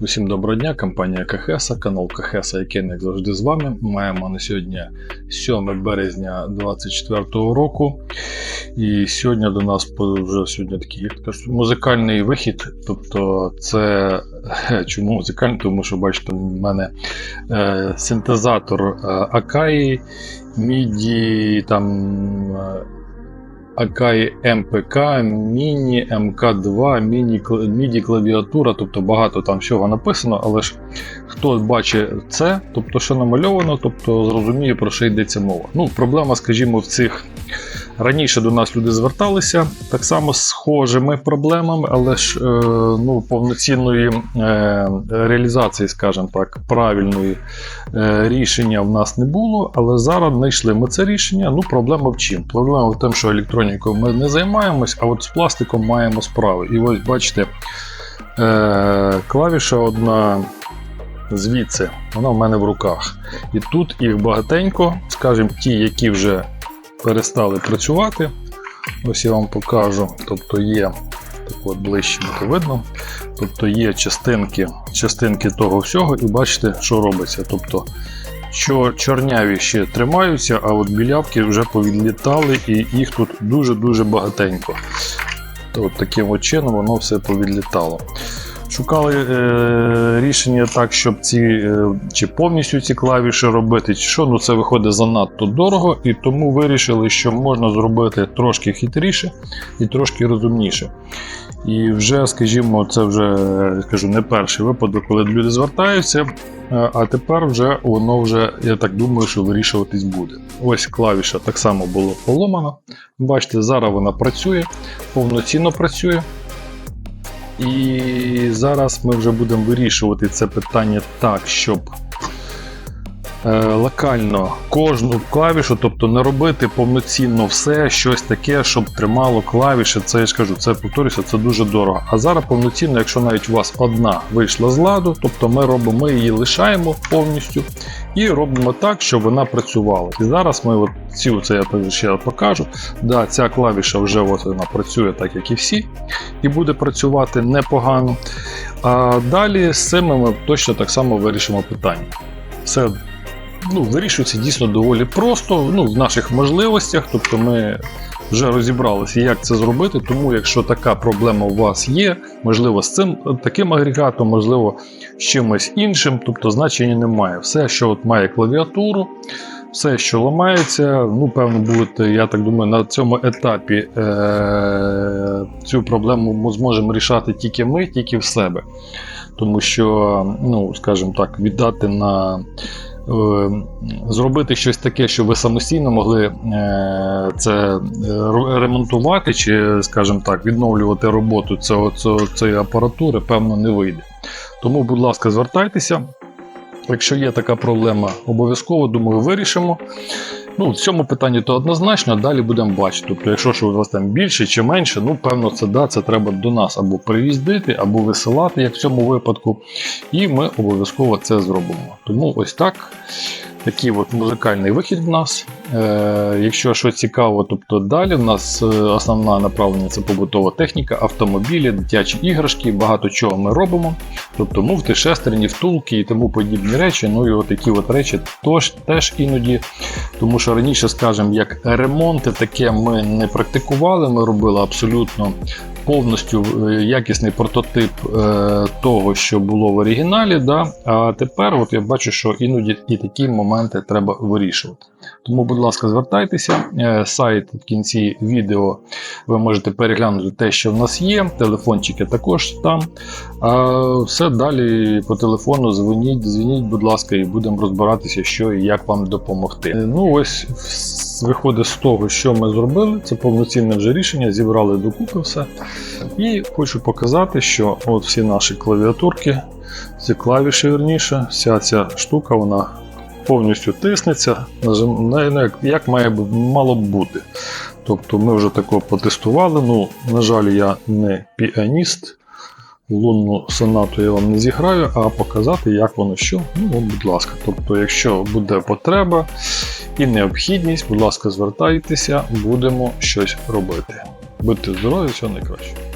Усім доброго дня, компанія Кахеса, канал Кахеса, який як завжди з вами. Маємо на сьогодні 7 березня 2024 року. І сьогодні до нас вже сьогодні такий як кажуть, музикальний вихід. Тобто, це чому музикальний? Тому що бачите, в мене е, синтезатор е, Akai, MIDI, там. Е, МПК, Міні, Mini, MK2, Міні клавіатура, тобто багато там всього написано, але ж хто бачить це, тобто що намальовано, тобто зрозуміє, про що йдеться мова. Ну, проблема, скажімо, в цих. Раніше до нас люди зверталися так само з схожими проблемами, але ж е, ну, повноцінної е, реалізації, скажімо так, правильної е, рішення в нас не було. Але зараз знайшли ми це рішення. Ну, проблема в чим? Проблема в тому, що електронікою ми не займаємось, а от з пластиком маємо справи. І ось бачите, клавіша одна звідси, вона в мене в руках. І тут їх багатенько, скажімо, ті, які вже перестали працювати. Ось я вам покажу. Тобто є так от ближче то видно. Тобто є частинки, частинки того всього, і бачите, що робиться. Тобто чор- чорняві ще тримаються, а от білявки вже повідлітали, і їх тут дуже-дуже багатенько. От таким от чином воно все повідлітало. Шукали е, рішення так, щоб ці е, чи повністю ці клавіші робити, чи що, ну це виходить занадто дорого, і тому вирішили, що можна зробити трошки хитріше і трошки розумніше. І вже, скажімо, це вже скажу, не перший випадок, коли люди звертаються. е, А тепер вже воно вже, я так думаю, що вирішуватись буде. Ось клавіша так само було поломана. Бачите, зараз вона працює, повноцінно працює. І зараз ми вже будемо вирішувати це питання так, щоб локально кожну клавішу, тобто не робити повноцінно все, щось таке, щоб тримало клавіші. Це я ж кажу, це повторюся, це дуже дорого. А зараз повноцінно, якщо навіть у вас одна вийшла з ладу, тобто ми робимо, ми її лишаємо повністю і робимо так, щоб вона працювала. І зараз ми от цю це я ще покажу. Да, ця клавіша вже от вона працює так, як і всі, і буде працювати непогано. А далі з цим ми точно так само вирішимо питання. Все ну, вирішується дійсно доволі просто, ну, в наших можливостях. Тобто ми вже розібралися, як це зробити. Тому, якщо така проблема у вас є, можливо, з цим таким агрегатом, можливо, з чимось іншим, тобто значення немає. Все, що от має клавіатуру, все, що ламається, ну, певно, будете, я так думаю, на цьому етапі е- цю проблему ми зможемо рішати тільки ми, тільки в себе. Тому що, ну, скажімо так, віддати на е, зробити щось таке, що ви самостійно могли е, це е, ремонтувати, чи, скажімо так, відновлювати роботу цього, цього, цієї апаратури, певно, не вийде. Тому, будь ласка, звертайтеся. Якщо є така проблема, обов'язково думаю, вирішимо. Ну, в цьому питанні то однозначно, далі будемо бачити. Тобто, якщо що у вас там більше чи менше, ну певно, це да, це треба до нас або приїздити, або висилати, як в цьому випадку. І ми обов'язково це зробимо. Тому ось так. Такий от музикальний вихід в нас. Е, якщо що цікаво, тобто далі в нас е, основна направлення це побутова техніка, автомобілі, дитячі іграшки, багато чого ми робимо. Тобто муфти, шестерні, втулки і тому подібні речі. Ну і от такі от речі тож, теж іноді. Тому що раніше, скажімо, як ремонти таке ми не практикували, ми робили абсолютно повністю е, якісний прототип е, того, що було в оригіналі. Да? А тепер от я бачу, що іноді і такі моменти треба вирішувати. Тому, будь ласка, звертайтеся. Е, Сайт в кінці відео ви можете переглянути те, що в нас є. Телефончики також там. А все далі по телефону дзвоніть, дзвоніть, будь ласка, і будемо розбиратися, що і як вам допомогти. Ну, ось виходить з того, що ми зробили. Це повноцінне вже рішення, зібрали докупи все. І хочу показати, що от всі наші клавіатурки, ці клавіші верніше, вся ця штука, вона повністю тиснеться, як, має мало б бути. Тобто ми вже такого потестували. Ну, на жаль, я не піаніст. Лунну сонату я вам не зіграю, а показати, як воно що. Ну, будь ласка. Тобто, якщо буде потреба і необхідність, будь ласка, звертайтеся, будемо щось робити. Будьте здорові, всього найкраще.